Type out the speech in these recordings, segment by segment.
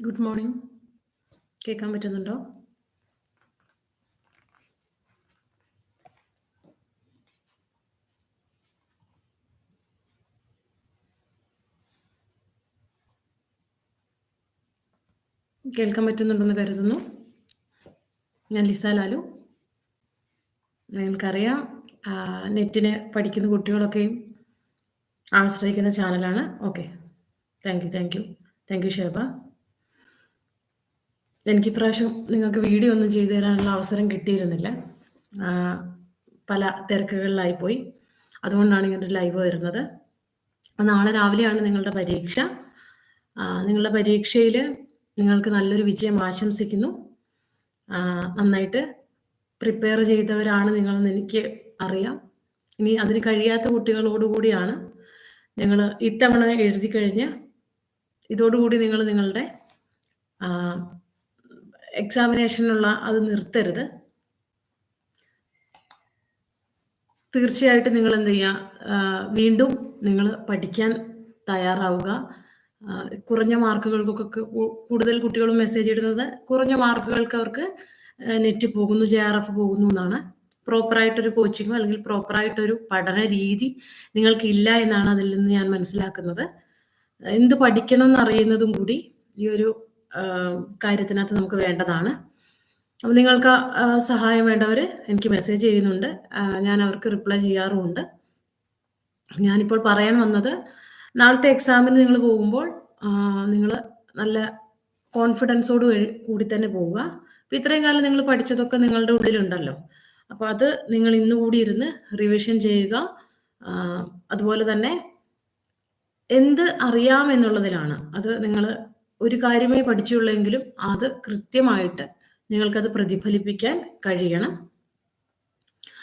Good morning കേൾക്കാൻ പറ്റുന്നുണ്ടോ? കേൾക്കാൻ പറ്റുന്നുണ്ടെന്ന് കരുതുന്നു. ഞാൻ ലിസ ലാലു. നിങ്ങൾക്കറിയാം നെറ്റിനെ പഠിക്കുന്ന കുട്ടികളൊക്കെയും ആശ്രയിക്കുന്ന ചാനലാണ്. Okay. Thank you thank you. Thank you Sheba. എനിക്ക് ഇപ്രാവശ്യം നിങ്ങൾക്ക് വീഡിയോ ഒന്നും ചെയ്തു തരാനുള്ള അവസരം കിട്ടിയിരുന്നില്ല. പല പല തിരക്കുകളിലായിപ്പോയി. അതുകൊണ്ടാണ് ഇങ്ങനൊരു ലൈവ് വരുന്നത്. നാളെ രാവിലെയാണ് നിങ്ങളുടെ പരീക്ഷ. നിങ്ങളുടെ പരീക്ഷയിൽ നിങ്ങൾക്ക് നല്ലൊരു വിജയം ആശംസിക്കുന്നു. നന്നായിട്ട് പ്രിപ്പയർ ചെയ്തവരാണ് നിങ്ങളെന്ന് എനിക്ക് അറിയാം. ഇനി അതിന് കഴിയാത്ത കുട്ടികളോടുകൂടിയാണ് നിങ്ങൾ ഇത്തവണ എഴുതി കഴിഞ്ഞ് ഇതോടുകൂടി നിങ്ങൾ നിങ്ങളുടെ എക്സാമിനേഷനുള്ള അത് നിർത്തരുത്. തീർച്ചയായിട്ടും നിങ്ങൾ എന്ത് ചെയ്യുക വീണ്ടും നിങ്ങൾ പഠിക്കാൻ തയ്യാറാവുക. കുറഞ്ഞ മാർക്കുകൾക്കൊക്കെ കൂടുതൽ കുട്ടികളും മെസ്സേജ് ഇടുന്നത് കുറഞ്ഞ മാർക്കുകൾക്ക് അവർക്ക് നെറ്റ് പോകുന്നു ജെ ആർ എഫ് പോകുന്നു എന്നാണ്. പ്രോപ്പറായിട്ടൊരു കോച്ചിങ്ങോ അല്ലെങ്കിൽ പ്രോപ്പറായിട്ടൊരു പഠന രീതി നിങ്ങൾക്ക് ഇല്ല എന്നാണ് അതിൽ നിന്ന് ഞാൻ മനസ്സിലാക്കുന്നത്. എന്ത് പഠിക്കണം എന്നറിയുന്നതും കൂടി ഈ ഒരു കാര്യത്തിനകത്ത് നമുക്ക് വേണ്ടതാണ്. അപ്പം നിങ്ങൾക്ക് സഹായം വേണ്ടവർ എനിക്ക് മെസ്സേജ് ചെയ്യുന്നുണ്ട്. ഞാൻ അവർക്ക് റിപ്ലൈ ചെയ്യാറുമുണ്ട്. ഞാനിപ്പോൾ പറയാൻ വന്നത് നാളത്തെ എക്സാമിന് നിങ്ങൾ പോകുമ്പോൾ നിങ്ങൾ നല്ല കോൺഫിഡൻസോട് കൂടി തന്നെ പോവുക. അപ്പം ഇത്രയും കാലം നിങ്ങൾ പഠിച്ചതൊക്കെ നിങ്ങളുടെ ഉള്ളിലുണ്ടല്ലോ. അപ്പോൾ അത് നിങ്ങൾ ഇന്ന് കൂടി ഇരുന്ന് റിവിഷൻ ചെയ്യുക. അതുപോലെ തന്നെ എന്ത് അറിയാം എന്നുള്ളതിലാണ്. അത് നിങ്ങൾ ഒരു കാര്യമേ പഠിച്ചുള്ളെങ്കിലും അത് കൃത്യമായിട്ട് നിങ്ങൾക്കത് പ്രതിഫലിപ്പിക്കാൻ കഴിയണം.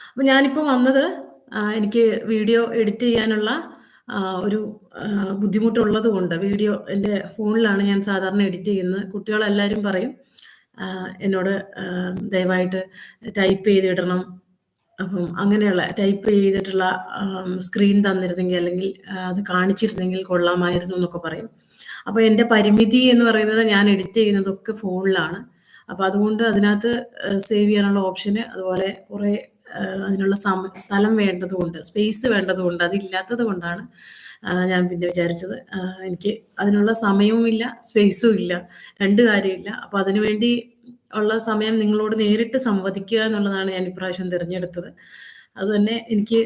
അപ്പം ഞാനിപ്പോൾ വന്നത് എനിക്ക് വീഡിയോ എഡിറ്റ് ചെയ്യാനുള്ള ഒരു ബുദ്ധിമുട്ടുള്ളത് കൊണ്ട് വീഡിയോ എന്റെ ഫോണിലാണ് ഞാൻ സാധാരണ എഡിറ്റ് ചെയ്യുന്നത്. കുട്ടികളെല്ലാവരും പറയും എന്നോട് ദയവായിട്ട് ടൈപ്പ് ചെയ്തിടണം. അപ്പം അങ്ങനെയുള്ള ടൈപ്പ് ചെയ്തിട്ടുള്ള സ്ക്രീൻ തന്നിരുന്നെങ്കിൽ അല്ലെങ്കിൽ അത് കാണിച്ചിരുന്നെങ്കിൽ കൊള്ളാമായിരുന്നു എന്നൊക്കെ പറയും. അപ്പോൾ എന്റെ പരിമിതി എന്ന് പറയുന്നത് ഞാൻ എഡിറ്റ് ചെയ്യുന്നതൊക്കെ ഫോണിലാണ്. അപ്പോൾ അതുകൊണ്ട് അതിനകത്ത് സേവ് ചെയ്യാനുള്ള ഓപ്ഷന് അതുപോലെ കുറേ അതിനുള്ള സമ സ്ഥലം വേണ്ടതുകൊണ്ട് സ്പേസ് വേണ്ടതുകൊണ്ട് അതില്ലാത്തത് കൊണ്ടാണ് ഞാൻ പിന്നെ വിചാരിച്ചത്. എനിക്ക് അതിനുള്ള സമയവും ഇല്ല സ്പേസും ഇല്ല രണ്ട് കാര്യമില്ല അപ്പോൾ അതിനുവേണ്ടി ഉള്ള സമയം നിങ്ങളോട് നേരിട്ട് സംവദിക്കുക എന്നുള്ളതാണ് ഞാൻ ഇപ്രാവശ്യം തിരഞ്ഞെടുത്തത്. അതുതന്നെ എനിക്ക്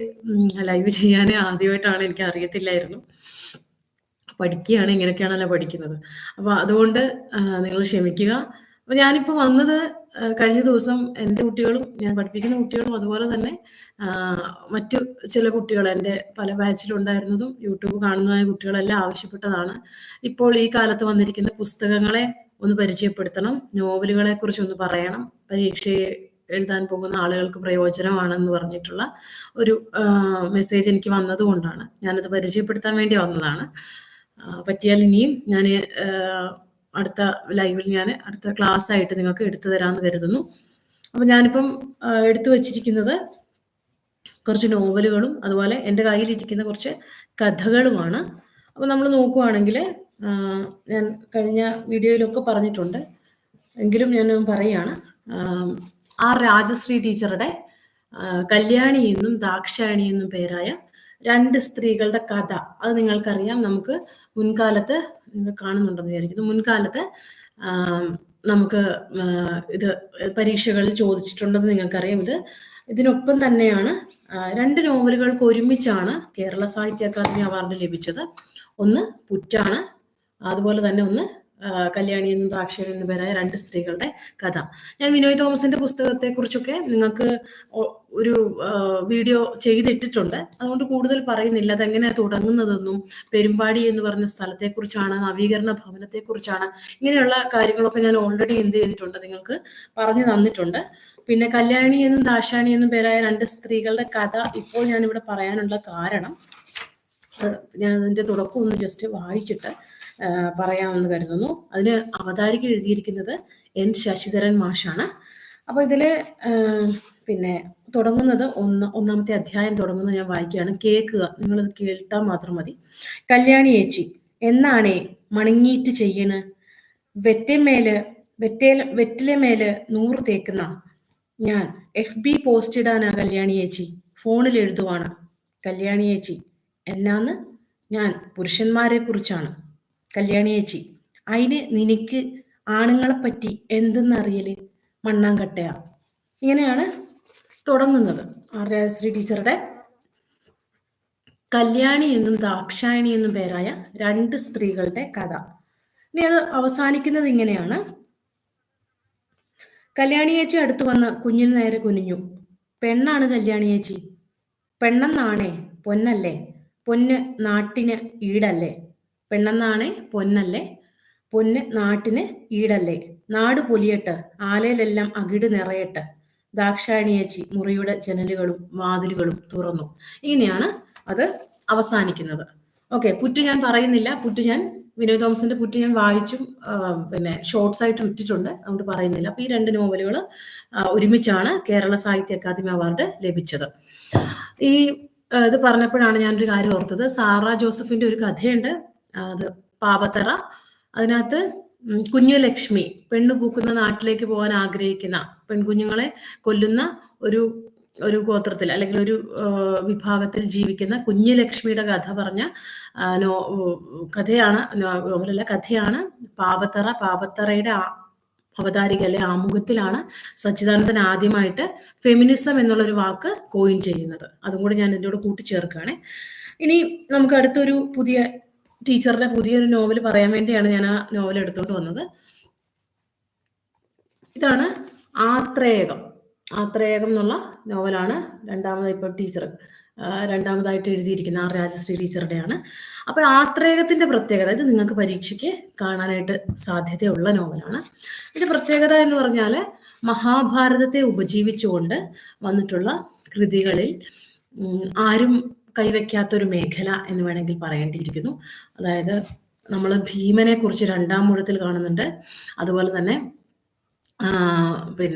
ലൈവ് ചെയ്യാൻ ആദ്യമായിട്ടാണ് എനിക്ക് അറിയത്തില്ലായിരുന്നു. പഠിക്കുകയാണ് ഇങ്ങനെയൊക്കെയാണല്ലോ പഠിക്കുന്നത്. അപ്പോൾ അതുകൊണ്ട് നിങ്ങൾ ക്ഷമിക്കുക. അപ്പോൾ ഞാനിപ്പോൾ വന്നത് കഴിഞ്ഞ ദിവസം എന്റെ കുട്ടികളും ഞാൻ പഠിപ്പിക്കുന്ന കുട്ടികളും അതുപോലെ തന്നെ മറ്റു ചില കുട്ടികൾ എന്റെ പല ബാച്ചിലുണ്ടായിരുന്നതും യൂട്യൂബ് കാണുന്നതായ കുട്ടികളെല്ലാം ആവശ്യപ്പെട്ടതാണ്. ഇപ്പോൾ ഈ കാലത്ത് വന്നിരിക്കുന്ന പുസ്തകങ്ങളെ ഒന്ന് പരിചയപ്പെടുത്തണം നോവലുകളെ കുറിച്ച് ഒന്ന് പറയണം പരീക്ഷ എഴുതാൻ പോകുന്ന ആളുകൾക്ക് പ്രയോജനമാണെന്ന് പറഞ്ഞിട്ടുള്ള ഒരു മെസ്സേജ് എനിക്ക് വന്നതുകൊണ്ടാണ്. ഞാനത് പരിചയപ്പെടുത്താൻ വേണ്ടി വന്നതാണ്. പറ്റിയാൽ ഇനിയും ഞാൻ അടുത്ത ലൈവിൽ ഞാൻ അടുത്ത ക്ലാസ് ആയിട്ട് നിങ്ങൾക്ക് എടുത്തു തരാമെന്ന് കരുതുന്നു. അപ്പം ഞാനിപ്പം എടുത്തു വച്ചിരിക്കുന്നത് കുറച്ച് നോവലുകളും അതുപോലെ എന്റെ കയ്യിലിരിക്കുന്ന കുറച്ച് കഥകളുമാണ്. അപ്പോൾ നമ്മൾ നോക്കുവാണെങ്കിൽ ഞാൻ കഴിഞ്ഞ വീഡിയോയിലൊക്കെ പറഞ്ഞിട്ടുണ്ട്. എങ്കിലും ഞാൻ പറയുകയാണ് ആ, രാജശ്രീ ടീച്ചറുടെ കല്യാണി എന്നും ദാക്ഷായണി എന്നും പേരായ രണ്ട് സ്ത്രീകളുടെ കഥ. അത് നിങ്ങൾക്കറിയാം. നമുക്ക് മുൻകാലത്ത് നിങ്ങൾ കാണുന്നുണ്ടെന്ന് വിചാരിക്കുന്നു. മുൻകാലത്ത് നമുക്ക് ഇത് പരീക്ഷകളിൽ ചോദിച്ചിട്ടുണ്ടെന്ന് നിങ്ങൾക്കറിയാം. ഇത് ഇതിനൊപ്പം തന്നെയാണ് രണ്ട് നോവലുകൾക്ക് ഒരുമിച്ചാണ് കേരള സാഹിത്യ അക്കാദമി അവാർഡ് ലഭിച്ചത്. ഒന്ന് പുറ്റാണ്. അതുപോലെ തന്നെ ഒന്ന് കല്യാണി എന്നും ദാക്ഷരി എന്ന പേരായ രണ്ട് സ്ത്രീകളുടെ കഥ. ഞാൻ വിനോയ് തോമസിന്റെ പുസ്തകത്തെ കുറിച്ചൊക്കെ നിങ്ങൾക്ക് ഒരു വീഡിയോ ചെയ്തിട്ടിട്ടുണ്ട്. അതുകൊണ്ട് കൂടുതൽ പറയുന്നില്ല. അതെങ്ങനെയാണ് തുടങ്ങുന്നതെന്നും പെരുമ്പാടി എന്ന് പറഞ്ഞ സ്ഥലത്തെക്കുറിച്ചാണ് നവീകരണ ഭവനത്തെക്കുറിച്ചാണ് ഇങ്ങനെയുള്ള കാര്യങ്ങളൊക്കെ ഞാൻ ഓൾറെഡി എന്ത് ചെയ്തിട്ടുണ്ട് നിങ്ങൾക്ക് പറഞ്ഞു തന്നിട്ടുണ്ട്. പിന്നെ കല്യാണി എന്നും ദാശാണി എന്നും പേരായ രണ്ട് സ്ത്രീകളുടെ കഥ ഇപ്പോൾ ഞാൻ ഇവിടെ പറയാനുള്ള കാരണം ഞാൻ അതിന്റെ തുടക്കം ഒന്ന് ജസ്റ്റ് വായിച്ചിട്ട് പറയാമെന്ന് കരുതുന്നു. അതിന് അവതാരിക എഴുതിയിരിക്കുന്നത് എൻ ശശിധരൻ മാഷാണ്. അപ്പോൾ ഇതിൽ പിന്നെ തുടങ്ങുന്നത് ഒന്ന് ഒന്നാമത്തെ അധ്യായം തുടങ്ങുന്നത് ഞാൻ വായിക്കുകയാണ്. കേൾക്കുക. നിങ്ങളത് കേട്ടാൽ മാത്രം മതി. കല്യാണി ചേച്ചി എന്നാണേ മണങ്ങിയിട്ട് ചെയ്യണ്? വെറ്റമേൽ വെറ്റേൽ മേൽ നൂറ് തേക്കുന്ന ഞാൻ. എഫ് ബി പോസ്റ്റ് ഇടാനാ കല്യാണി ചേച്ചി. ഫോണിൽ എഴുതുവാണ്. കല്യാണി ചേച്ചി എന്നാന്ന് ഞാൻ പുരുഷന്മാരെ കുറിച്ചാണ് കല്യാണി ചേച്ചി അതിന് നിനക്ക് ആണുങ്ങളെ പറ്റി എന്തെന്നറിയൽ? മണ്ണാങ്കട്ടയാ. ഇങ്ങനെയാണ് തുടങ്ങുന്നത്. ആർശ്രീ ടീച്ചറുടെ. കല്യാണി എന്നും ദാക്ഷായണി എന്നും പേരായ രണ്ട് സ്ത്രീകളുടെ കഥ. ഇനി അത് അവസാനിക്കുന്നത് ഇങ്ങനെയാണ്. കല്യാണി ചേച്ചി അടുത്തു വന്ന് കുഞ്ഞിന് നേരെ കുനിഞ്ഞു. പെണ്ണാണ് കല്യാണി ചേച്ചി. പെണ്ണെന്നാണേ പൊന്നല്ലേ. പൊന്ന് നാട്ടിന് ഈടല്ലേ. പെണ്ണെന്നാണേ പൊന്നല്ലേ. പൊന്ന് നാട്ടിന് ഈടല്ലേ. നാട് പൊലിയട്ട് ആലയിലെല്ലാം അകിട് നിറയട്ട്. ദാക്ഷായണി ചേച്ചി മുറിയുടെ ജനലുകളും വാതിലുകളും തുറന്നു. ഇങ്ങനെയാണ് അത് അവസാനിക്കുന്നത്. ഓക്കെ പുറ്റു ഞാൻ പറയുന്നില്ല. പുറ്റു ഞാൻ വിനോദ് തോമസിന്റെ പുറ്റു ഞാൻ വായിച്ചും പിന്നെ ഷോർട്സ് ആയിട്ട് വിട്ടിട്ടുണ്ട് അതുകൊണ്ട് പറയുന്നില്ല. അപ്പൊ ഈ രണ്ട് നോവലുകൾ ഒരുമിച്ചാണ് കേരള സാഹിത്യ അക്കാദമി അവാർഡ് ലഭിച്ചത്. ഈ ഇത് പറഞ്ഞപ്പോഴാണ് ഞാനൊരു കാര്യം ഓർത്തത്. സാറ ജോസഫിന്റെ ഒരു കഥയുണ്ട്. അത് പാപത്തറ. അതിനകത്ത് കുഞ്ഞു ലക്ഷ്മി പെണ്ണു പൂക്കുന്ന നാട്ടിലേക്ക് പോകാൻ ആഗ്രഹിക്കുന്ന പെൺകുഞ്ഞുങ്ങളെ കൊല്ലുന്ന ഒരു ഒരു ഗോത്രത്തിൽ അല്ലെങ്കിൽ ഒരു വിഭാഗത്തിൽ ജീവിക്കുന്ന കുഞ്ഞു ലക്ഷ്മിയുടെ കഥ പറഞ്ഞ നോ കഥയാണ് നോവലല്ല കഥയാണ് പാപത്തറ പാപത്തറയുടെ ആ- അവതാരിക അല്ലെ ആമുഖത്തിലാണ് സച്ചിദാനന്ദൻ ആദ്യമായിട്ട് ഫെമിനിസം എന്നുള്ളൊരു വാക്ക് കോയിൻ ചെയ്യുന്നത്. അതും കൂടി ഞാൻ ഇതിന്റെ കൂടെ കൂട്ടിച്ചേർക്കുകയാണ്. ഇനി നമുക്ക് അടുത്തൊരു പുതിയ ടീച്ചറുടെ പുതിയൊരു നോവൽ പറയാൻ വേണ്ടിയാണ് ഞാൻ ആ നോവൽ എടുത്തുകൊണ്ട് വന്നത്. ഇതാണ് ആത്രേയകം. ആത്രേയകം എന്നുള്ള നോവലാണ് രണ്ടാമത് ഇപ്പോൾ ടീച്ചർ രണ്ടാമതായിട്ട് എഴുതിയിരിക്കുന്ന ആർ രാജശ്രീ ടീച്ചറുടെയാണ്. അപ്പോൾ ആത്രേയകത്തിന്റെ പ്രത്യേകത ഇത് നിങ്ങൾക്ക് പരീക്ഷയ്ക്ക് കാണാനായിട്ട് സാധ്യതയുള്ള നോവലാണ്. ഇതിന്റെ പ്രത്യേകത എന്ന് പറഞ്ഞാൽ മഹാഭാരതത്തെ ഉപജീവിച്ചുകൊണ്ട് വന്നിട്ടുള്ള കൃതികളിൽ ആരും കൈവയ്ക്കാത്തൊരു മേഖല എന്ന് വേണമെങ്കിൽ പറയേണ്ടിയിരിക്കുന്നു. അതായത് നമ്മൾ ഭീമനെ കുറിച്ച് രണ്ടാം മുഴത്തിൽ കാണുന്നുണ്ട്. അതുപോലെ തന്നെ പിന്നെ